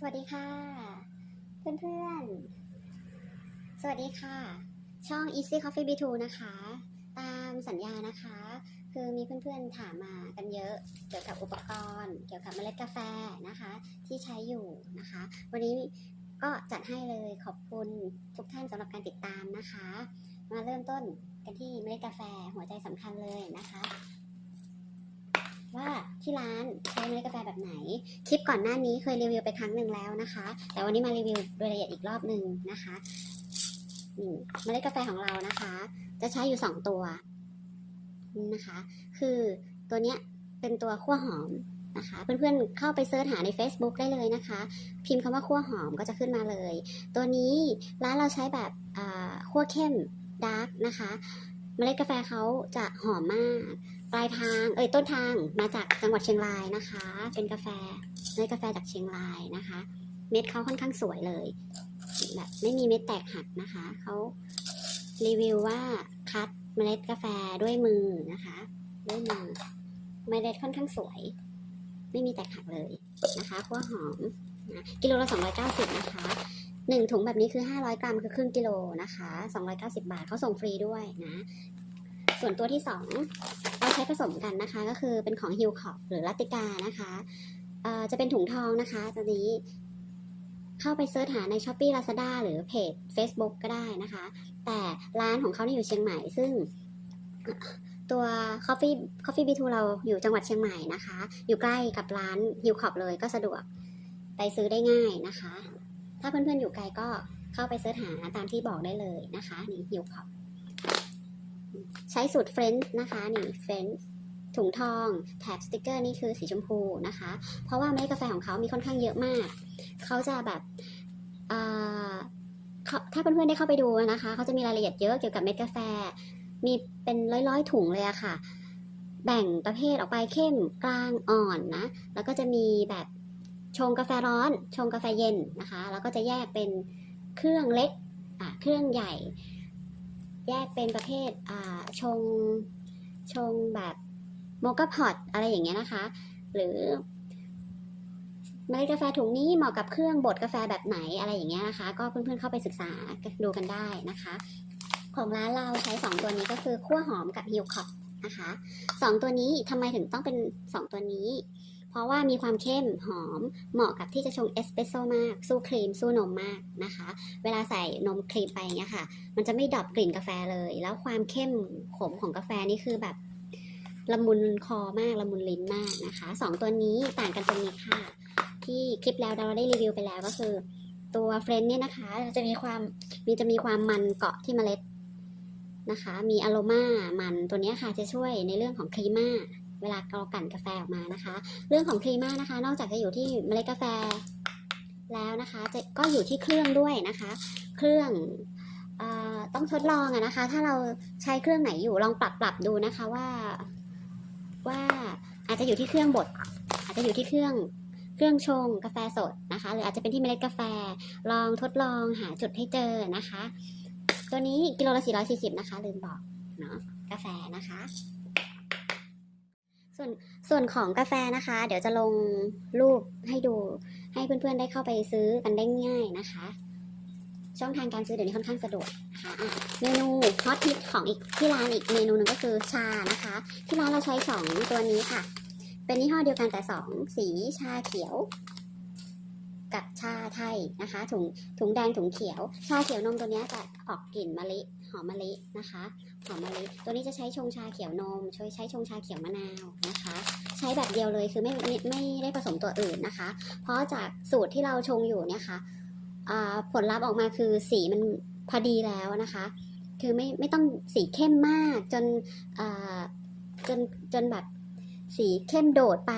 สวัสดีค่ะ เพื่อนๆ สวัสดีค่ะ ช่อง Easy Coffee B2 นะคะ ตามสัญญานะคะ คือมีเพื่อนๆถามมากันเยอะเกี่ยวกับอุปกรณ์ เกี่ยวกับเมล็ดกาแฟนะคะ ที่ใช้อยู่นะคะ วันนี้ก็จัดให้เลยขอบคุณทุกท่านสำหรับการติดตามนะคะ มาเริ่มต้นกันที่เมล็ดกาแฟหัวใจสำคัญเลยนะคะ ว่าที่ร้านใช้เมล็ดกาแฟแบบไหน คลิปก่อนหน้านี้เคยรีวิวไปครั้งหนึ่งแล้วนะคะ แต่วันนี้มารีวิวโดยละเอียดอีกรอบหนึ่งนะคะนี่เมล็ดกาแฟของเรานะคะ จะใช้อยู่ 2 ตัวนะคะ คือตัวเนี้ยเป็นตัวขั้วหอมนะคะ เพื่อนๆเข้าไปเสิร์ชหาใน Facebook ได้เลยนะคะ พิมพ์คำว่าขั้วหอมก็จะขึ้นมาเลย ตัวนี้ร้านเราใช้แบบขั้วเข้มดาร์กนะคะ เมล็ดกาแฟเขาจะหอมมาก ปลายทางเอ้ยต้นทางมาจากจังหวัดเชียงรายนะคะ เป็นกาแฟเมล็ดกาแฟจากเชียงรายนะคะ เม็ดเขาค่อนข้างสวยเลยแบบไม่มีเม็ดแตกหักนะคะเขารีวิวว่าคัดเมล็ดกาแฟด้วยมือนะคะ ด้วยมือเมล็ดค่อนข้างสวย ไม่มีแตกหักเลยนะคะขั้วหอมนะกิโลละ290นะคะหนึ่งถุงแบบนี้คือ 500 กรัมคือครึ่งกิโลนะคะ 290 บาทเขาส่งฟรีด้วยนะ ส่วนตัวที่สองเราใช้ผสมกันนะคะ ก็คือเป็นของฮิลคอปหรือลัตติกานะคะจะเป็นถุงทองนะคะตอนนี้เข้าไปเซิร์ชหาใน s h อ p e e Lazada หรือเพจ Facebook ก็ได้นะคะ แต่ร้านของเขาเนี่ยอยู่เชียงใหม่ ซึ่งตัว Coffee Coffee B2 เราอยู่จังหวัดเชียงใหม่นะคะ อยู่ใกล้กับร้านฮิลคอปเลยก็สะดวกไปซื้อได้ง่ายนะคะ ถ้าเพื่อนๆอยู่ไกลก็เข้าไปเสิร์ชหาตามที่บอกได้เลยนะคะ นี่ฮิลคอป ใช้สูตรเฟรนช์นะคะนี่เฟรนช์ถุงทองแถบสติกเกอร์นี่คือสีชมพูนะคะ เพราะว่าเมล็ดกาแฟของเขามีค่อนข้างเยอะมาก เขาจะแบบอ่าเขาถ้าเพื่อนๆได้เข้าไปดูนะคะ เขาจะมีรายละเอียดเยอะเกี่ยวกับเม็ดกาแฟ มีเป็นร้อยๆถุงเลยอะค่ะ แบ่งประเภทออกไปเข้มกลางอ่อนนะ แล้วก็จะมีแบบชงกาแฟร้อน ชงกาแฟเย็นนะคะ แล้วก็จะแยกเป็นเครื่องเล็กเครื่องใหญ่ แยกเป็นประเภทอ่าชงชงแบบโมกาพอตอะไรอย่างเงี้ยนะคะ หรือเมล็ดกาแฟถุงนี้เหมาะกับเครื่องบดกาแฟแบบไหนอะไรอย่างเงี้ยนะคะ ก็เพื่อนๆเข้าไปศึกษาดูกันได้นะคะ ของร้านเราใช้ 2 ตัวนี้ก็คือขั้วหอมกับฮิลคอปนะคะสองตัวนี้ทำไมถึงต้องเป็น 2 ตัวนี้ เพราะว่ามีความเข้มหอม เหมาะกับที่จะชงเอสเปรสโซ่มาก สู้ครีม สู้นมมากนะคะ เวลาใส่นมครีมไปเงี้ยค่ะ มันจะไม่ดอปกลิ่นกาแฟเลย แล้วความเข้มขมของกาแฟนี่คือแบบละมุนคอมากละมุนลิ้นมากนะคะสองตัวนี้ต่างกันตรงนี้ค่ะ ที่คลิปแล้วเราได้รีวิวไปแล้วก็คือ ตัวเฟรนเนี่ยนะคะจะมีความมีจะมีความมันเกาะที่เมล็ดนะคะ มีอโรมามันตัวเนี้ยค่ะจะช่วยในเรื่องของครีม่า เวลาเรากั่นกาแฟออกมานะคะ เรื่องของครีม่านะคะ นอกจากจะอยู่ที่เมล็ดกาแฟแล้วนะคะจะก็อยู่ที่เครื่องด้วยนะคะ เครื่องอต้องทดลองอะนะคะ ถ้าเราใช้เครื่องไหนอยู่ลองปรับปรับดูนะคะว่าว่าอาจจะอยู่ที่เครื่องบด อาจจะอยู่ที่เครื่องเครื่องชงกาแฟสดนะคะ หรืออาจจะเป็นที่เมล็ดกาแฟลองทดลองหาจุดให้เจอนะคะ ตัวนี้กิโลละ440นะคะลืมบอกเนาะกาแฟนะคะ ส่วนส่วนของกาแฟนะคะ เดี๋ยวจะลงรูปให้ดูให้เพื่อนๆได้เข้าไปซื้อกันได้ง่ายนะคะ ช่องทางการซื้อเดี๋ยวนี้ค่อนข้างสะดวกนะคะอะเมนูฮอตฮิตของอีกที่ร้านอีกเมนูหนึ่งก็คือชานะคะ ที่ร้านเราใช้สองตัวนี้ค่ะ เป็นยี่ห้อเดียวกันแต่สองสีชาเขียว กับชาไทยนะคะ ถุงถุงแดงถุงเขียว ชาเขียวนมตัวนี้จะออกกลิ่นมะลิ หอมมะลินะคะ หอมมะลิตัวนี้จะใช้ชงชาเขียวนมช่วยใช้ชงชาเขียวมะนาวนะคะ ใช้แบบเดียวเลยคือไม่ไม่ไม่ได้ผสมตัวอื่นนะคะ เพราะจากสูตรที่เราชงอยู่เนี่ยค่ะอ่าผลลัพธ์ออกมาคือสีมันพอดีแล้วนะคะ คือไม่ไม่ต้องสีเข้มมากจนจนจนแบบสีเข้มโดดไป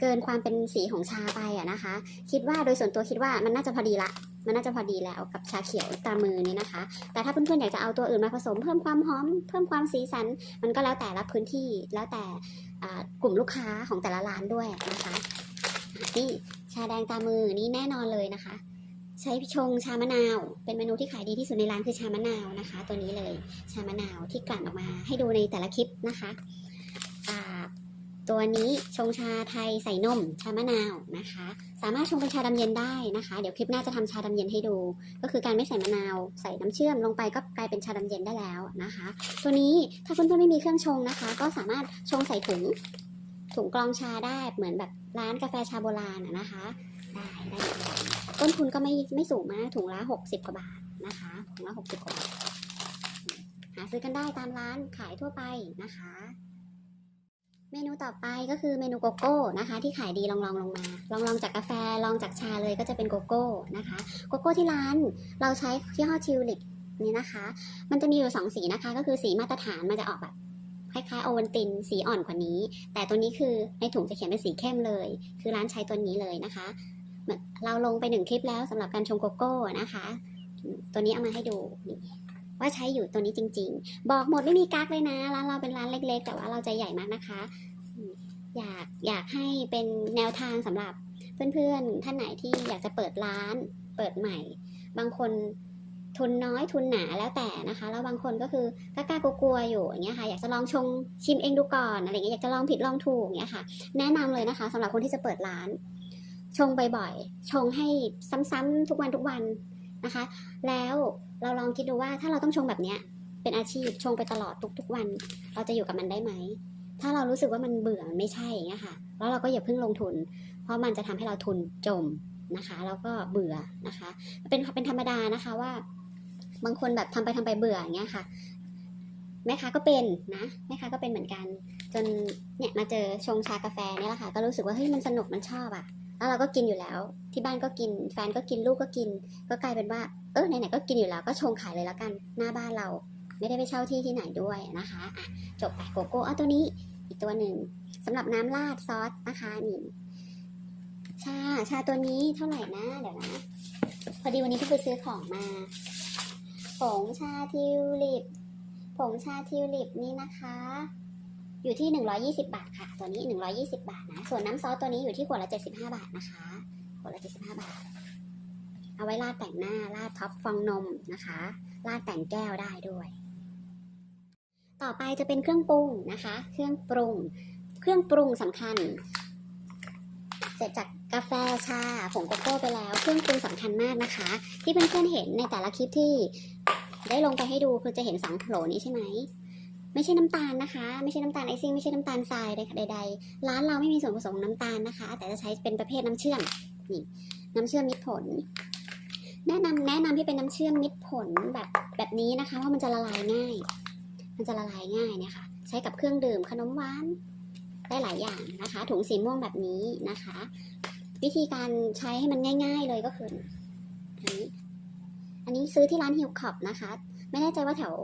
เกินความเป็นสีของชาไปอะนะคะ คิดว่าโดยส่วนตัวคิดว่ามันน่าจะพอดีละ มันน่าจะพอดีแล้วกับชาเขียวตามือนี่นะคะ แต่ถ้าเพื่อนๆอยากจะเอาตัวอื่นมาผสมเพิ่มความหอม เพิ่มความสีสัน มันก็แล้วแต่ละพื้นที่แล้วแต่กลุ่มลูกค้าของแต่ละร้านด้วยนะคะนี่ชาแดงตามือนี่แน่นอนเลยนะคะ ใช้ชงชามะนาว เป็นเมนูที่ขายดีที่สุดในร้านคือชามะนาวนะคะ ตัวนี้เลยชามะนาวที่กลั่นออกมาให้ดูในแต่ละคลิปนะคะ ตัวนี้ชงชาไทยใส่นมชามะนาวนะคะ สามารถชงเป็นชาดำเย็นได้นะคะ เดี๋ยวคลิปหน้าจะทำชาดำเย็นให้ดู ก็คือการไม่ใส่มะนาวใส่น้ำเชื่อมลงไปก็กลายเป็นชาดำเย็นได้แล้วนะคะ ตัวนี้ถ้าเพื่อนๆไม่มีเครื่องชงนะคะ ก็สามารถชงใส่ถุงถุงกรองชาได้เหมือนแบบร้านกาแฟชาโบราณนะคะได้ได้ต้นทุนก็ไม่ไม่สูงมากถุงละ 60 กว่าบาทนะคะถุงละ 60 กว่าบาทหาซื้อกันได้ตามร้านขายทั่วไปนะคะ มนูต่อไปก็คือเมนูโกโก้นะคะ ที่ขายดีลองลองลงมา ลองลองจากกาแฟลองจากชาเลยก็จะเป็นโกโก้นะคะ โกโก้ที่ร้านเราใช้ยี่ห้อทิวลิปนี่นะคะ มันจะมีอยู่สองสีนะคะ ก็คือสีมาตรฐานมันจะออกแบบคล้ายๆโอวัลตินสีอ่อนกว่านี้ แต่ตัวนี้คือในถุงจะเขียนเป็นสีเข้มเลย คือร้านใช้ตัวนี้เลยนะคะ เราลงไปหนึ่งคลิปแล้วสำหรับการชงโกโก้นะคะ ตัวนี้เอามาให้ดูนี่ ว่าใช้อยู่ตัวนี้จริง ๆ บอกหมดไม่มีกั๊กเลยนะร้านเราเป็นร้านเล็ก ๆ แต่ว่าเราใจใหญ่มากนะคะ อยากอยากให้เป็นแนวทางสำหรับเพื่อนๆ ท่านไหนที่อยากจะเปิดร้านเปิดใหม่ บางคนทุนน้อยทุนหนาแล้วแต่นะคะ แล้วบางคนก็คือกล้ากลัวๆอยู่อย่างเงี้ยค่ะอยากจะลองชงชิมเองดูก่อนอะไรเงี้ยอยากจะลองผิดลองถูกอย่างเงี้ยค่ะ แนะนำเลยนะคะสำหรับคนที่จะเปิดร้าน ชงบ่อยๆชงให้ซ้ำๆทุกวันทุกวันนะคะ แล้ว เราลองคิดดูว่าถ้าเราต้องชงแบบเนี้ยเป็นอาชีพชงไปตลอดทุกๆวัน เราจะอยู่กับมันได้ไหม ถ้าเรารู้สึกว่ามันเบื่อมันไม่ใช่อย่างเงี้ยค่ะ แล้วเราก็อย่าเพิ่งลงทุน เพราะมันจะทำให้เราทุนจมนะคะแล้วก็เบื่อนะคะ เป็นเป็นธรรมดานะคะว่า บางคนแบบทำไปทำไปเบื่ออย่างเงี้ยค่ะแม่ค้าก็เป็นนะแม่ค้าก็เป็นเหมือนกัน จนเนี่ยมาเจอชงชากาแฟเนี่ยแหละค่ะ ก็รู้สึกว่าเฮ้ยมันสนุกมันชอบอะ แล้วเราก็กินอยู่แล้ว ที่บ้านก็กิน แฟนก็กินลูกก็กิน ก็กลายเป็นว่า เออไหนๆก็กินอยู่แล้วก็ชงขายเลยแล้วกัน หน้าบ้านเราไม่ได้ไปเช่าที่ที่ไหนด้วยนะคะอะจบไปโกโก้เอาตัวนี้อีกตัวหนึ่งสำหรับน้ำราดซอสนะคะนี่ชาชาตัวนี้เท่าไหร่นะเดี๋ยวนะ พอดีวันนี้เพิ่ไปซื้อของมา ผงชาทิวลิป ผงชาทิวลิปนี่นะคะ อยู่ที่ 120 บาทค่ะ ตัวนี้ 120 บาทนะ ส่วนน้ำซอสตัวนี้อยู่ที่ขวดละ 75 บาทนะคะ ขวดละ 75 บาท เอาไว้ราดแต่งหน้า ราดท็อปฟองนมนะคะ ราดแต่งแก้วได้ด้วย ต่อไปจะเป็นเครื่องปรุงนะคะ เครื่องปรุง เครื่องปรุงสำคัญ เสร็จจากกาแฟชาผงโกโก้ไปแล้ว เครื่องปรุงสำคัญมากนะคะ ที่เพื่อนๆเห็นในแต่ละคลิปที่ได้ลงไปให้ดูคือจะเห็นสองโผลนี้ใช่ไหม ไม่ใช่น้ำตาลนะคะ ไม่ใช่น้ำตาลไอซิ่งไม่ใช่น้ำตาลทรายใดๆร้านเราไม่มีส่วนผสมน้ำตาลนะคะ แต่จะใช้เป็นประเภทน้ำเชื่อมนี่น้ำเชื่อมมิตรผล แนะนำแนะนำให้เป็นน้ำเชื่อมมิตรผลแบบแบบนี้นะคะเพราะมันจะละลายง่าย มันจะละลายง่ายเนี่ยค่ะ ใช้กับเครื่องดื่มขนมหวานได้หลายอย่างนะคะ ถุงสีม่วงแบบนี้นะคะ วิธีการใช้ให้มันง่าย ๆเลยก็คืออันนี้ อันนี้ซื้อที่ร้านฮิวคอปนะคะ ไม่แน่ใจว่าแถว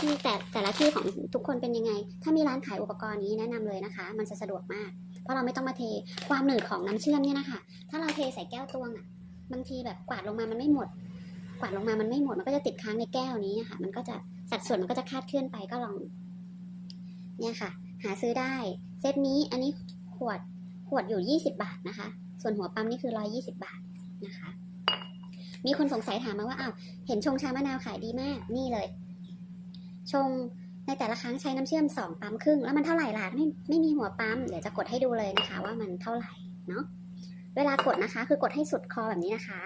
ที่แต่แต่ละที่ของทุกคนเป็นยังไง ถ้ามีร้านขายอุปกรณ์นี้แนะนำเลยนะคะ มันจะสะดวกมาก เพราะเราไม่ต้องมาเทความหนืดของน้ำเชื่อมเนี่ยนะคะ ถ้าเราเทใส่แก้วตวงอะบางทีแบบกวาดลงมามันไม่หมด กวาดลงมามันไม่หมด มันก็จะติดค้างในแก้วนี้อะค่ะ มันก็จะสัดส่วนมันก็จะคาดเคลื่อนไปก็ลอง เนี่ยค่ะ หาซื้อได้ เซตนี้อันนี้ขวดขวดอยู่ 20 บาทนะคะ ส่วนหัวปั๊มนี่คือ 120 บาทนะคะ มีคนสงสัยถามมาว่า อ้าว เห็นชงชามะนาวขายดีมาก นี่เลย ชงในแต่ละครั้งใช้น้ำเชื่อม 2 ปั๊มครึ่ง แล้วมันเท่าไหร่ล่ะไม่ไม่มีหัวปั๊ม เดี๋ยวจะกดให้ดูเลยนะคะ ว่ามันเท่าไหร่เนาะเวลากดนะคะ คือกดให้สุดคอแบบนี้นะคะ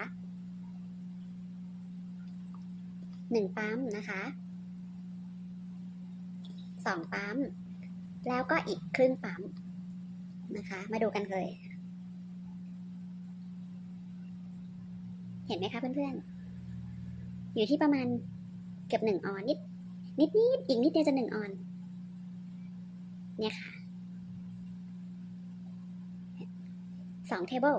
หนึ่งปั๊มนะคะสองปั๊ม แล้วก็อีกครึ่งปั๊มนะคะ มาดูกันเลย เห็นไหมคะเพื่อนๆ อยู่ที่ประมาณเกือบหนึ่งออนนิด นิดนิดอีกนิดเดียวจะหนึ่งออน เนี่ยค่ะสองเทเบิล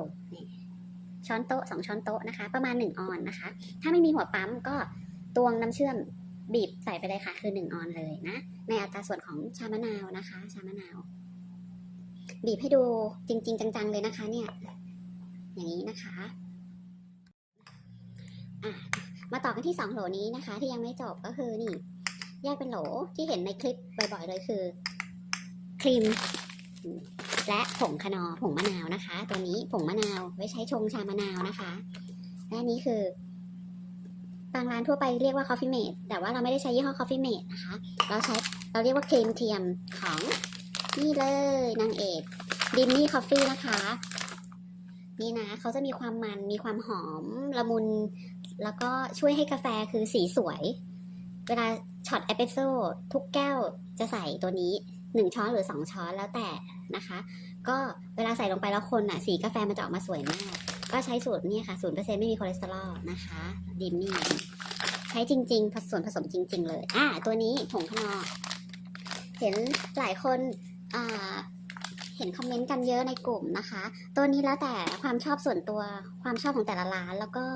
ช้อนโต๊ะสองช้อนโต๊ะนะคะ ประมาณหนึ่งออนนะคะ ถ้าไม่มีหัวปั๊มก็ตวงน้ำเชื่อมบีบใส่ไปเลยค่ะ คือหนึ่งออนเลยนะ ในอัตราส่วนของชามะนาวนะคะ ชามะนาว บีบให้ดูจริง ๆ จัง ๆ เลยนะคะ เนี่ย อย่างนี้นะคะอะมาต่อกันที่สองโหลนี้นะคะ ที่ยังไม่จบก็คือนี่ แยกเป็นโหลที่เห็นในคลิปบ่อยๆเลยคือ ครีม และผงคะนอผงมะนาวนะคะ ตัวนี้ผงมะนาวไว้ใช้ชงชามะนาวนะคะ และนี้คือบางร้านทั่วไปเรียกว่า Coffee Mate แต่ว่าเราไม่ได้ใช้ยี่ห้อ Coffee Mate นะคะ เราใช้เราเรียกว่าครีมเทียมของนี่เลยนางเอกดิมนี่คอฟฟี่นะคะ นี่นะเขาจะมีความมันมีความหอมละมุน แล้วก็ช่วยให้กาแฟคือสีสวย เวลา ช็อตเอสเปรสโซ่ทุกแก้วจะใส่ตัวนี้ 1 ช้อนหรือ 2 ช้อนแล้วแต่นะคะ ก็เวลาใส่ลงไปแล้วคนอะ สีกาแฟมันจะออกมาสวยมาก ก็ใช้สูตรนี่ค่ะศูนเปอร์เซ็นต์ไม่มีคอเลสเตอรอลนะคะดิมนี่ใช้จริงๆผสมผสมจริง ๆ เลย อ่าตัวนี้ผงขนอเห็นหลายคนอ่าเห็นคอมเมนต์กันเยอะในกลุ่มนะคะ ตัวนี้แล้วแต่ความชอบส่วนตัวความชอบของแต่ละร้านแล้วก็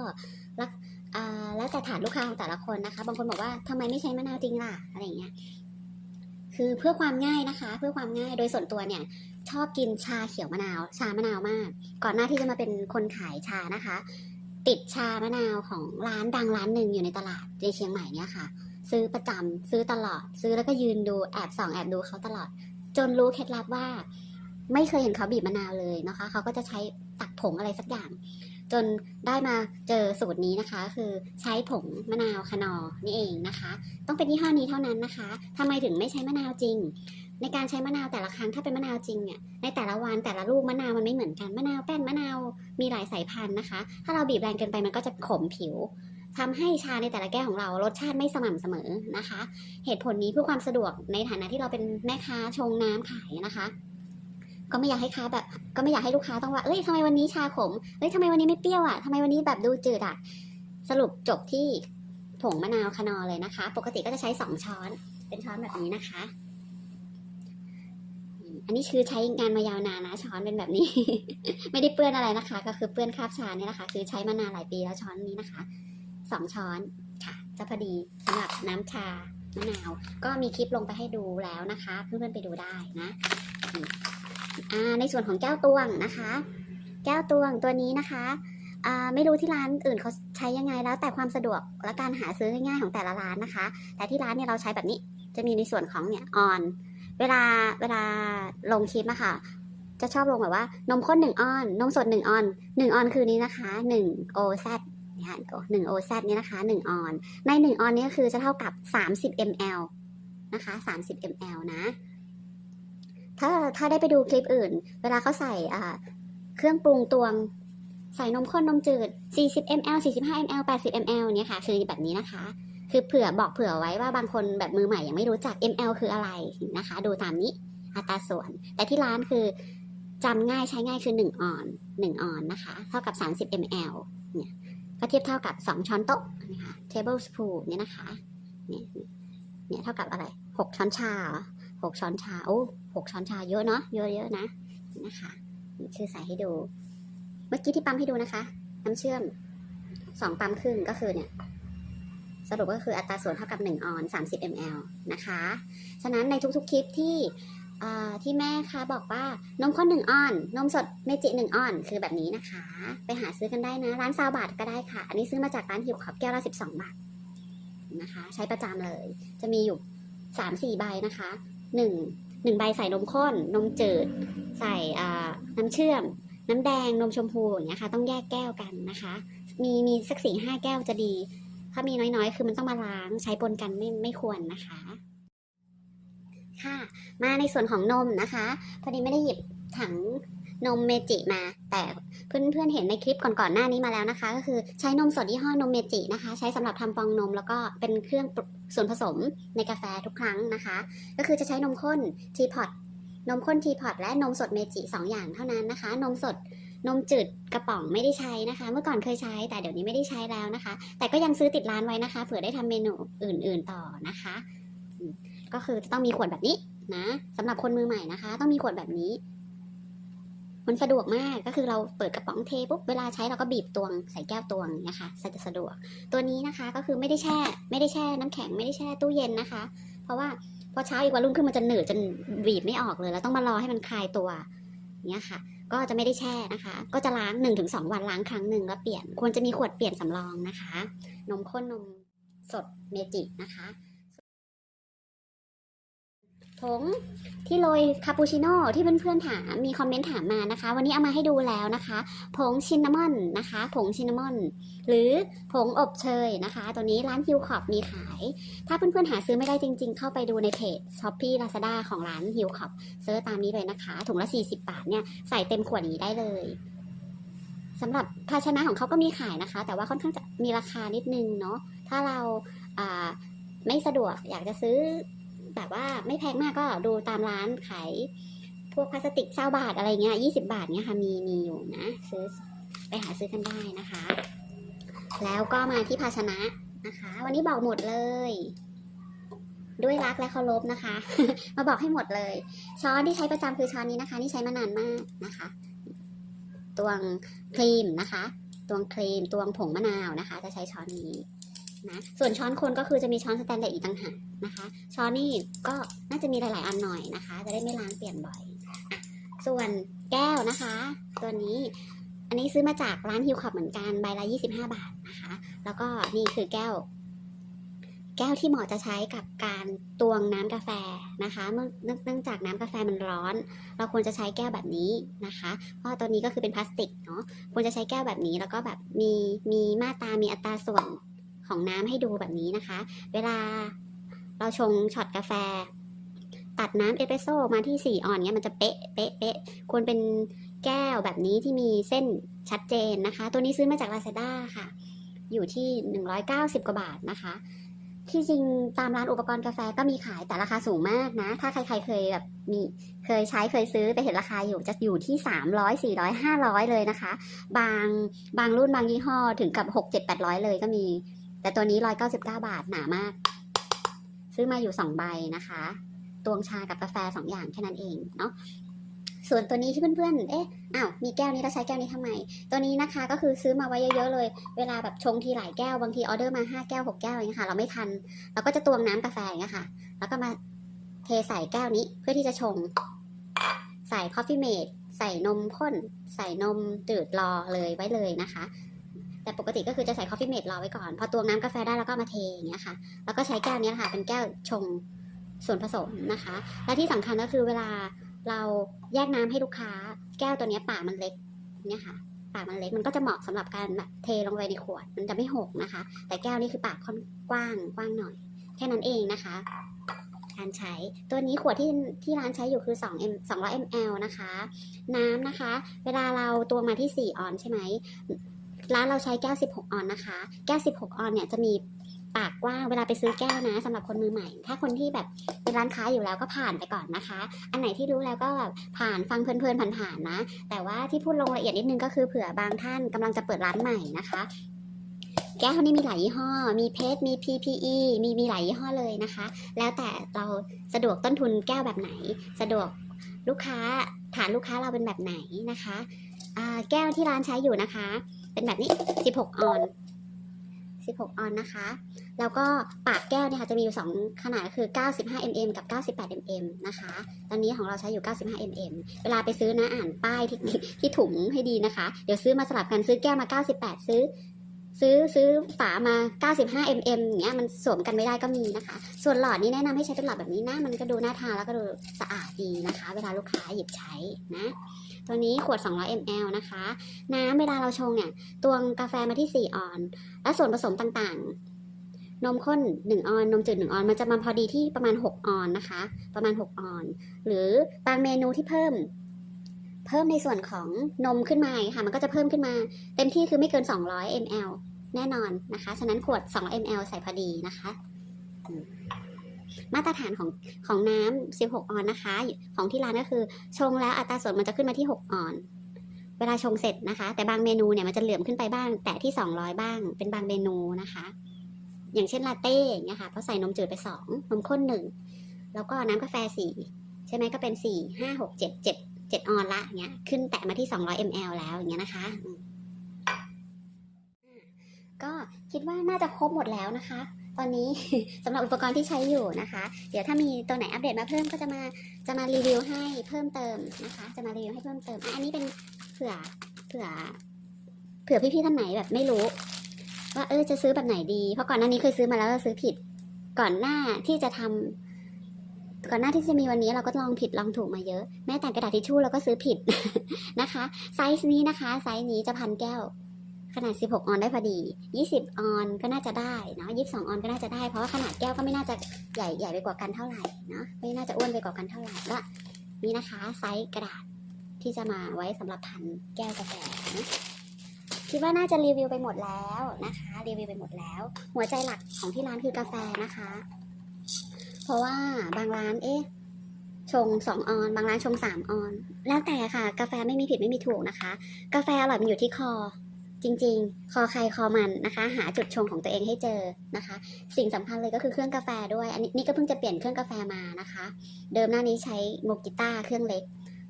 แล้วแต่ฐานลูกค้าของแต่ละคนนะคะ บางคนบอกว่าทำไมไม่ใช้มะนาวจริงล่ะอะไรอย่างเงี้ย คือเพื่อความง่ายนะคะ เพื่อความง่ายโดยส่วนตัวเนี่ยชอบกินชาเขียวมะนาว ชามะนาวมาก ก่อนหน้าที่จะมาเป็นคนขายชานะคะ ติดชามะนาวของร้านดังร้านหนึ่งอยู่ในตลาดในเชียงใหม่เนี่ยค่ะ ซื้อประจำซื้อตลอด ซื้อแล้วก็ยืนดูแอบส่องแอบดูเขาตลอด จนรู้เคล็ดลับว่า ไม่เคยเห็นเขาบีบมะนาวเลยนะคะ เขาก็จะใช้ตักผงอะไรสักอย่าง จนได้มาเจอสูตรนี้นะคะ คือใช้ผงมะนาวคนอนี่เองนะคะ ต้องเป็นยี่ห้อนี้เท่านั้นนะคะทำไมถึงไม่ใช้มะนาวจริง ในการใช้มะนาวแต่ละครั้งถ้าเป็นมะนาวจริงเนี่ยในแต่ละวันแต่ละลูกมะนาวมันไม่เหมือนกันมะนาวแป้นมะนาวมีหลายสายพันธุ์นะคะ ถ้าเราบีบแรงเกินไปมันก็จะขมผิวทำให้ชาในแต่ละแก้วของเรารสชาติไม่สม่ำเสมอนะคะ เหตุผลนี้เพื่อความสะดวกในฐานะที่เราเป็นแม่ค้าชงน้ำขายนะคะ ก็ไม่อยากให้ค้าแบบ ก็ไม่อยากให้ลูกค้าต้องว่า เอ้ยทำไมวันนี้ชาขมเอ้ยทำไมวันนี้ไม่เปรี้ยวอะทำไมวันนี้แบบดูจืดอะ สรุปจบที่ผงมะนาวคนอเลยนะคะ ปกติก็จะใช้สองช้อน เป็นช้อนแบบนี้นะคะ อันนี้คือใช้งานมายาวนานนะช้อนเป็นแบบนี้ ไม่ได้เปื้อนอะไรนะคะ ก็คือเปื้อนคราบชาเนี่ยนะคะ คือใช้มานานหลายปีแล้วช้อนนี้นะคะสองช้อนค่ะ จะพอดีสำหรับน้ำชามะนาว ก็มีคลิปลงไปให้ดูแล้วนะคะ เพื่อนๆไปดูได้นะ ในส่วนของแก้วตวงนะคะ แก้วตวงตัวนี้นะคะไม่รู้ที่ร้านอื่นเขาใช้ยังไงแล้วแต่ความสะดวกและการหาซื้อง่ายๆของแต่ละร้านนะคะ แต่ที่ร้านเนี่ยเราใช้แบบนี้จะมีในส่วนของเนี่ยออน เวลาเวลาลงคลิปอะค่ะจะชอบลงแบบว่านมข้นหนึ่งออน นมสดหนึ่งออนหนึ่งออนคือนี้นะคะหนึ่งโอแซดเนี่ยหนึ่งโอแซเนี่ยนะคะหนึ่งออน ในหนึ่งออนนี้ก็คือจะเท่ากับสามสิบมลนะคะสามสิบมลนะ ถ้าถ้าได้ไปดูคลิปอื่น เวลาเขาใส่อ่าเครื่องปรุงตวง ใส่นมข้นนมจืด 40 ml 45 ml 80 ml เนี่ยค่ะ คือแบบนี้นะคะ คือเผื่อบอกเผื่อไว้ว่าบางคนแบบมือใหม่ยังไม่รู้จัก ml คืออะไรนะคะ ดูตามนี้อัตราส่วน แต่ที่ร้านคือจำง่ายใช้ง่ายคือ 1 ออน 1 ออนนะคะ เท่ากับ 30 ml เนี่ยก็เทียบเท่ากับ 2 ช้อนโต๊ะนะคะ tablespoon เนี่ยนะคะเนี่ยเนี่ยเท่ากับอะไร 6 ช้อนชา หรอ6ช้อนชาโอ้6ช้อนชาเยอะเนาะเยอะๆนะนะคะนี่คือใส่ให้ดู เมื่อกี้ที่ปั๊มให้ดูนะคะ น้ำเชื่อมสองปั๊มครึ่งก็คือเนี่ยสรุปก็คืออัตราส่วนเท่ากับ1ออน30 ml นะคะ ฉะนั้นในทุกๆคลิปที่ที่แม่คะบอกว่านมข้นหนึ่งออน นมสดเมจิหนึ่งออน คือแบบนี้นะคะ ไปหาซื้อกันได้นะ ร้านซาวบาทก็ได้ค่ะ อันนี้ซื้อมาจากร้านหิวขับแก้วละ12บาทนะคะ ใช้ประจำเลย จะมีอยู่3-4ใบนะคะ หนึ่งหนึ่งใบใส่นมข้น นมจืด ใส่น้ำเชื่อม น้ำแดงนมชมพูอย่างเงี้ยค่ะ ต้องแยกแก้วกันนะคะ มีมีสักสี่ห้าแก้วจะดี ถ้ามีน้อยๆ คือมันต้องมาล้างใช้ปนกันไม่ไม่ควรนะคะ ค่ะ มาในส่วนของนมนะคะ พอดีไม่ได้หยิบถัง นมเมจิมา แต่เพื่อนๆเห็นในคลิปก่อนๆหน้านี้มาแล้วนะคะ ก็คือใช้นมสดยี่ห้อนมเมจินะคะ ใช้สำหรับทำฟองนมแล้วก็เป็นเครื่องส่วนผสมในกาแฟทุกครั้งนะคะ ก็คือจะใช้นมข้นทีพอตนมข้นทีพอตและนมสดเมจิสองอย่างเท่านั้นนะคะ นมสดนมจืดกระป๋องไม่ได้ใช้นะคะ เมื่อก่อนเคยใช้แต่เดี๋ยวนี้ไม่ได้ใช้แล้วนะคะ แต่ก็ยังซื้อติดร้านไว้นะคะ เผื่อได้ทำเมนูอื่น ๆต่อนะคะ ก็คือจะต้องมีขวดแบบนี้นะสำหรับคนมือใหม่นะคะ ต้องมีขวดแบบนี้ มันสะดวกมากก็คือเราเปิดกระป๋องเทปุ๊บเวลาใช้เราก็บีบตวงใส่แก้วตวงนะคะจะสะดวก ตัวนี้นะคะก็คือไม่ได้แช่ ไม่ได้แช่น้ำแข็งไม่ได้แช่ตู้เย็นนะคะ เพราะว่าพอเช้าอีกวันรุ่งขึ้นมันจะหนืดจนบีบไม่ออกเลยแล้วต้องมารอให้มันคลายตัวเนี้ยค่ะ ก็จะไม่ได้แช่นะคะ ก็จะล้าง 1-2 วันล้างครั้งหนึ่งแล้วเปลี่ยน ควรจะมีขวดเปลี่ยนสำรองนะคะ นมข้นนมสดเมจินะคะ ผงที่โรยคาปูชิโน่ที่เพื่อนๆถาม มีคอมเมนต์ถามมานะคะ วันนี้เอามาให้ดูแล้วนะคะ ผงชินนามอนนะคะ ผงชินนามอน หรือผงอบเชยนะคะ ตัวนี้ร้านฮิวคอปมีขาย ถ้าเพื่อนๆหาซื้อไม่ได้จริง ๆ เข้าไปดูในเพจ s h อ p e e Lazada ของร้านฮิวคอปเซิร์ชตามนี้เลยนะคะ ถุงละ 40 บาทเนี่ยใส่เต็มขวดนี้ได้เลยสำหรับภาชนะของเขาก็มีขายนะคะ แต่ว่าค่อนข้างจะมีราคานิดนึงเนาะถ้าเราไม่สะดวกอยากจะซื้อ แบบว่าไม่แพงมากก็ดูตามร้านขายพวกพลาสติกเศร้าบาทอะไรเงี้ยยี่สิบาทเนี้ยค่ะมีมีอยู่นะซื้อไปหาซื้อกันได้นะคะ แล้วก็มาที่ภาชนะนะคะ วันนี้บอกหมดเลย ด้วยรักและเคารพนะคะ มาบอกให้หมดเลย ช้อนที่ใช้ประจำคือช้อนนี้นะคะ นี่ใช้มานานมากนะคะตวงครีมนะคะตวงครีมตวงผงมะนาวนะคะ จะใช้ช้อนนี้นะส่วนช้อนคนก็คือจะมีช้อนสแตนเลสอีกต่างหาก นะคะช้อนนี่ก็น่าจะมีหลาย ๆ อันหน่อยนะคะ จะได้ไม่ล้างเปลี่ยนบ่อยอส่วนแก้วนะคะ ตัวนี้อันนี้ซื้อมาจากร้านฮิวคอปเหมือนกันใบละ 25 บาทนะคะ แล้วก็นี่คือแก้ว แก้วที่เหมาะจะใช้กับการตวงน้ำกาแฟนะคะเมื่อเนื่องจากน้ำกาแฟมันร้อน เราควรจะใช้แก้วแบบนี้นะคะ เพราะตัวนี้ก็คือเป็นพลาสติกเนาะควรจะใช้แก้วแบบนี้แล้วก็แบบมีมีมาตรามีอัตราส่วนของน้ำให้ดูแบบนี้นะคะ เวลา เราชงช็อตกาแฟ ตัดน้ำเอสเปรสโซ่มาที่ 4ออนเนี้ยมันจะเป๊ะเป๊ะเป๊ะควรเป็นแก้วแบบนี้ที่มีเส้นชัดเจนนะคะ ตัวนี้ซื้อมาจาก Lazada ค่ะ อยู่ที่ 190 กว่าบาทนะคะ ที่จริงตามร้านอุปกรณ์กาแฟก็มีขายแต่ราคาสูงมากนะ ถ้าใครๆเคยแบบมีเคยใช้เคยซื้อไปเห็นราคาอยู่จะอยู่ที่ 300 400 500 เลยนะคะ บางบางรุ่นบางยี่ห้อถึงกับ 6 7 800 เลยก็มี แต่ตัวนี้ 199 บาทหนามาก ซื้อมาอยู่2ใบนะคะตวงชากับกาแฟ2อย่างแค่นั้นเองเนาะส่วนตัวนี้ที่เพื่อนๆ เอ๊ะ อ้าว มีแก้วนี้เราใช้แก้วนี้ทำไม ตัวนี้นะคะก็คือซื้อมาไว้เยอะๆเลย เวลาแบบชงทีหลายแก้ว บางทีออเดอร์มา 5 แก้ว 6 แก้วอย่างเงี้ยค่ะ เราไม่ทัน เราก็จะตวงน้ำกาแฟอย่างเงี้ยค่ะ แล้วก็มาเทใส่แก้วนี้เพื่อที่จะชง ใส่คอฟฟี่เมดใส่นมข้น ใส่นมจืดรอเลยไว้เลยนะคะ แต่ปกติก็คือจะใส่คอฟฟี่เมดรอไว้ก่อน พอตวงน้ำกาแฟได้แล้วก็มาเทอย่างเงี้ยค่ะ แล้วก็ใช้แก้วนี้ค่ะ เป็นแก้วชงส่วนผสมนะคะ และที่สำคัญก็คือเวลาเราแยกน้ำให้ลูกค้า แก้วตัวนี้ปากมันเล็กเนี่ยค่ะปากมันเล็กมันก็จะเหมาะสำหรับการแบบเทลงไปในขวด มันจะไม่หกนะคะ แต่แก้วนี่คือปากค่อนกว้างกว้างหน่อย แค่นั้นเองนะคะ การใช้ตัวนี้ขวดที่ที่ร้านใช้อยู่คือ2 m 200 ml นะคะ น้ำนะคะ เวลาเราตวงมาที่ 4 ออนใช่ไหม ร้านเราใช้แก้ว 16 ออนนะคะ แก้ว 16 ออนเนี่ยจะมีปากกว้างเวลาไปซื้อแก้วนะสำหรับคนมือใหม่ ถ้าคนที่แบบเป็นร้านค้าอยู่แล้วก็ผ่านไปก่อนนะคะ อันไหนที่รู้แล้วก็แบบผ่านฟังเพลินๆผ่านๆนะ แต่ว่าที่พูดลงละเอียดนิดนึงก็คือเผื่อบางท่านกำลังจะเปิดร้านใหม่นะคะแก้วนี้มีหลายยี่ห้อ มีเพชร มี PPE มีมีหลายยี่ห้อเลยนะคะ แล้วแต่เราสะดวกต้นทุนแก้วแบบไหน สะดวกลูกค้าฐานลูกค้าเราเป็นแบบไหนนะคะ แก้วที่ร้านใช้อยู่นะคะ เป็นแบบนี้ 16 ออน 16 ออนนะคะ แล้วก็ปากแก้วเนี่ยค่ะจะมีอยู่ 2 ขนาดคือ 95 mm กับ 98 mm นะคะ ตอนนี้ของเราใช้อยู่ 95 mm เวลาไปซื้อนะอ่านป้ายที่ที่ถุงให้ดีนะคะ เดี๋ยวซื้อมาสลับกันซื้อแก้วมา 98 ซื้อ ซื้อซื้อฝามา 95 mm อย่างเงี้ยมันสวมกันไม่ได้ก็มีนะคะ ส่วนหลอดนี้แนะนำให้ใช้เป็นหลอดแบบนี้นะ มันก็ดูน่าทานแล้วก็ดูสะอาดดีนะคะ เวลาลูกค้าหยิบใช้นะ ตัวนี้ขวด 200 ml นะคะ น้ำเวลาเราชงเนี่ยตวงกาแฟมาที่ 4 ออน และส่วนผสมต่างๆ นมข้น 1 ออน นมจืด 1 ออน มันจะมาพอดีที่ประมาณ 6 ออนนะคะ ประมาณ 6 ออน หรือบางเมนูที่เพิ่ม เพิ่มในส่วนของนมขึ้นมาค่ะ มันก็จะเพิ่มขึ้นมา เต็มที่คือไม่เกิน 200 ml แน่นอนนะคะ ฉะนั้นขวด200 ml ใส่พอดีนะคะมมาตรฐานของของน้ำ 16 ออนนะคะ ของที่ร้านก็คือ ชงแล้วอัตราส่วนมันจะขึ้นมาที่ 6 ออน เวลาชงเสร็จนะคะ แต่บางเมนูเนี่ยมันจะเหลื่อมขึ้นไปบ้าง แต่ที่ 200 บ้าง เป็นบางเมนูนะคะ อย่างเช่นลาเต้อย่างเงี้ยค่ะเพราะใส่นมจืดไป 2 นมข้น 1 แล้วก็น้ำกาแฟ 4 ใช่ไหมก็เป็น 4 5 6 7 7 7ออนละอย่างเงี้ยขึ้นแตะมาที่ 200 ml แล้วอย่างเงี้ยนะคะก็คิดว่าน่าจะครบหมดแล้วนะคะ ตอนนี้สำหรับอุปกรณ์ที่ใช้อยู่นะคะ เดี๋ยวถ้ามีตัวไหนอัปเดตมาเพิ่มก็จะมาจะมารีวิวให้เพิ่มเติมนะคะ จะมารีวิวให้เพิ่มเติมอันนี้เป็นเผื่อเผื่อเผื่อพี่ๆท่านไหนแบบไม่รู้ ว่าเออจะซื้อแบบไหนดี เพราะก่อนหน้านี้เคยซื้อมาแล้วก็ซื้อผิด ก่อนหน้าที่จะทำ ก่อนหน้าที่จะมีวันนี้เราก็ลองผิดลองถูกมาเยอะ แม้แต่กระดาษทิชชู่เราก็ซื้อผิดนะคะ ไซส์นี้นะคะ ไซส์นี้จะพันแก้ว ขนาด 16 ออนได้พอดี 20 ออนก็น่าจะได้เนาะ22 ออนก็น่าจะได้ เพราะว่าขนาดแก้วก็ไม่น่าจะใหญ่ใหญ่ไปกว่ากันเท่าไหร่เนาะ ไม่น่าจะอ้วนไปกว่ากันเท่าไหร่ก็นี่นะคะ ไซส์กระดาษที่จะมาไว้สำหรับพันแก้วกาแฟนะคิดว่าน่าจะรีวิวไปหมดแล้วนะคะ รีวิวไปหมดแล้ว หัวใจหลักของที่ร้านคือกาแฟนะคะ ราะว่าบางร้านเอ๊ะชงสองออน บางร้านชงสามออน แล้วแต่ค่ะ กาแฟไม่มีผิดไม่มีถูกนะคะ กาแฟอร่อยมันอยู่ที่คอ จริง ๆ คอใครคอมันนะคะ หาจุดชงของตัวเองให้เจอนะคะ สิ่งสำคัญเลยก็คือเครื่องกาแฟด้วย อันนี้นี่ก็เพิ่งจะเปลี่ยนเครื่องกาแฟมานะคะ เดิมหน้านี้ใช้โมกิต้าเครื่องเล็ก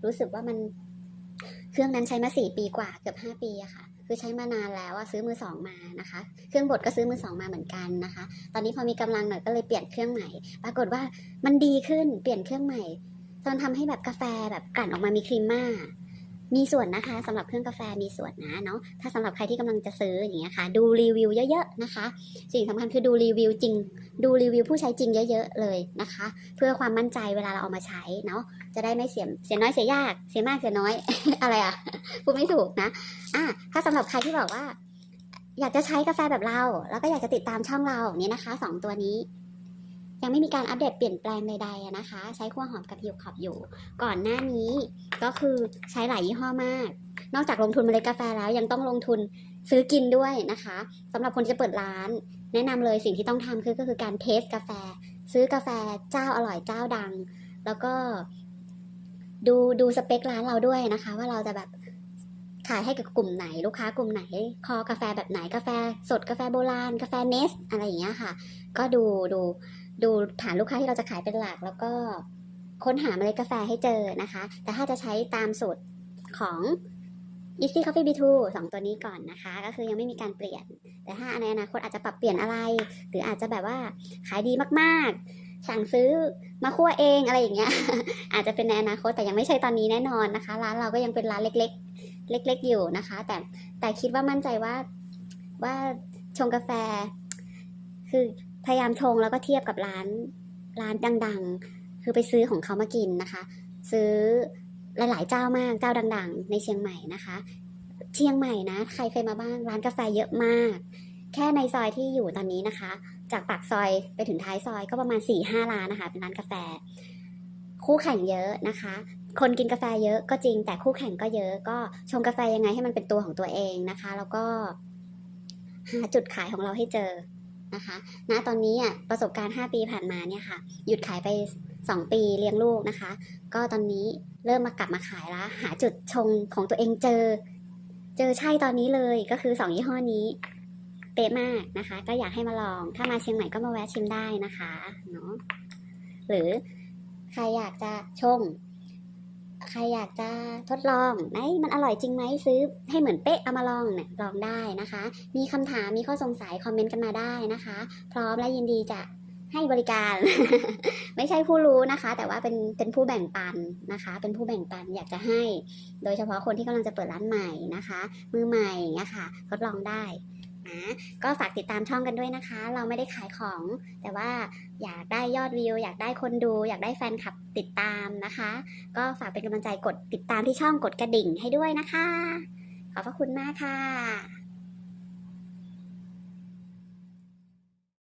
รู้สึกว่ามันเครื่องนั้นใช้มาสี่ปีกว่าเกือบห้าปีอะค่ะ คือใช้มานานแล้วอะซื้อมือสองมานะคะ เครื่องบดก็ซื้อมือสองมาเหมือนกันนะคะ ตอนนี้พอมีกำลังหน่อยก็เลยเปลี่ยนเครื่องใหม่ ปรากฏว่ามันดีขึ้นเปลี่ยนเครื่องใหม่จนทำให้แบบกาแฟแบบกลั่นออกมามีครีมม่า มีส่วนนะคะสำหรับเครื่องกาแฟมีส่วนนะเนาะถ้าสำหรับใครที่กำลังจะซื้ออย่างเงี้ยค่ะ ดูรีวิวเยอะๆนะคะ สิ่งสำคัญคือดูรีวิวจริง ดูรีวิวผู้ใช้จริงเยอะ ๆ เลยนะคะ เพื่อความมั่นใจเวลาเราเอามาใช้เนาะจะได้ไม่เสียเสียน้อยเสียยาก เสียมากเสียน้อย อะไรอะพูดไม่ถูกนะอะถ้าสำหรับใครที่บอกว่า อยากจะใช้กาแฟแบบเรา แล้วก็อยากจะติดตามช่องเราเนี่ยนะคะสองตัวนี้ ยังไม่มีการอัปเดตเปลี่ยนแปลงใดๆนะคะ ใช้ขั้วหอมกับฮิวขอบอยู่ ก่อนหน้านี้ก็คือใช้หลายยี่ห้อมาก นอกจากลงทุนเมล็ดกาแฟแล้วยังต้องลงทุนซื้อกินด้วยนะคะสำหรับคนที่จะเปิดร้าน แนะนำเลยสิ่งที่ต้องทำคือก็คือการเทสกาแฟ ซื้อกาแฟเจ้าอร่อยเจ้าดัง แล้วก็ดูดูสเปคร้านเราด้วยนะคะ ว่าเราจะแบบขายให้กับกลุ่มไหนลูกค้ากลุ่มไหน คอกาแฟแบบไหนกาแฟ สดกาแฟโบราณ กาแฟเนส อะไรอย่างเงี้ยค่ะ ก็ดูดู ดูฐานลูกค้าที่เราจะขายเป็นหลัก แล้วก็ค้นหาเมล็ดกาแฟให้เจอนะคะ แต่ถ้าจะใช้ตามสูตรของ Easy Coffee B2 สองตัวนี้ก่อนนะคะ ก็คือยังไม่มีการเปลี่ยน แต่ถ้าในอนาคตอาจจะปรับเปลี่ยนอะไร หรืออาจจะแบบว่าขายดีมากๆ สั่งซื้อมาคั่วเองอะไรอย่างเงี้ย อาจจะเป็นในอนาคตแต่ยังไม่ใช่ตอนนี้แน่นอนนะคะ ร้านเราก็ยังเป็นร้านเล็ก ๆ เล็ก ๆ อยู่นะคะ แต่แต่คิดว่ามั่นใจว่าว่าชงกาแฟ คือ พยายามชงแล้วก็เทียบกับร้านร้านดังๆ คือไปซื้อของเขามากินนะคะ ซื้อหลายๆเจ้ามากเจ้าดัง ๆ ในเชียงใหม่นะคะ เชียงใหม่นะ ใครเคยมาบ้างร้านกาแฟเยอะมาก แค่ในซอยที่อยู่ตอนนี้นะคะ จากปากซอยไปถึงท้ายซอยก็ประมาณ4ี่ห้าร้านนะคะ เป็นร้านกาแฟ คู่แข่งเยอะนะคะ คนกินกาแฟเยอะก็จริง แต่คู่แข่งก็เยอะก็ชงกาแฟยังไงให้มันเป็นตัวของตัวเองนะคะ แล้วก็หาจุดขายของเราให้เจอ นะคะณตอนนี้อะประสบการณ์ 5 ปีผ่านมาเนี่ยค่ะ หยุดขายไป 2 ปีเลี้ยงลูกนะคะ ก็ตอนนี้เริ่มมากลับมาขายแล้วหาจุดชงของตัวเองเจอ เจอใช่ตอนนี้เลยก็คือ 2 ยี่ห้อนี้ เป๊ะมากนะคะ ก็อยากให้มาลอง ถ้ามาเชียงใหม่ก็มาแวะชิมได้นะคะเนาะหรือใครอยากจะชง ใครอยากจะทดลองไหนมันอร่อยจริงไหมซื้อให้เหมือนเป๊ะเอามาลองเนี่ยลองได้นะคะ มีคำถามมีข้อสงสัยคอมเมนต์กันมาได้นะคะ พร้อมและยินดีจะให้บริการ ไม่ใช่ผู้รู้นะคะ แต่ว่าเป็นเป็นผู้แบ่งปันนะคะ เป็นผู้แบ่งปันอยากจะให้ โดยเฉพาะคนที่กำลังจะเปิดร้านใหม่นะคะ มือใหม่อย่างเงี้ยค่ะทดลองได้นะก็ฝากติดตามช่องกันด้วยนะคะ เราไม่ได้ขายของ แต่ว่าอยากได้ยอดวิว อยากได้คนดู อยากได้แฟนคลับ ติดตามนะคะ ก็ฝากเป็นกำลังใจกดติดตามที่ช่องกดกระดิ่งให้ด้วยนะคะ ขอบพระคุณมากค่ะ